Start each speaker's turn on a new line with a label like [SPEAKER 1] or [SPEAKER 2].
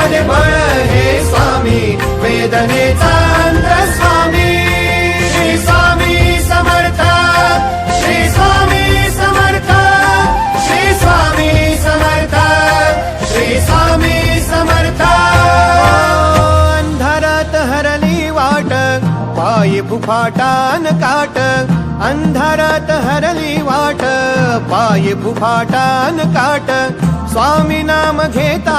[SPEAKER 1] मध्ये बळ हे स्वामी वेदनेचा अंत स्वामी. श्री स्वामी समर्थ श्री स्वामी समर्थ श्री स्वामी समर्थ श्री स्वामी समर्थ. अंधारात हरली वाट पायी फुफाटान काट. अंधारात हरली वाट पायी फुफाटान काट. स्वामी नाम घेता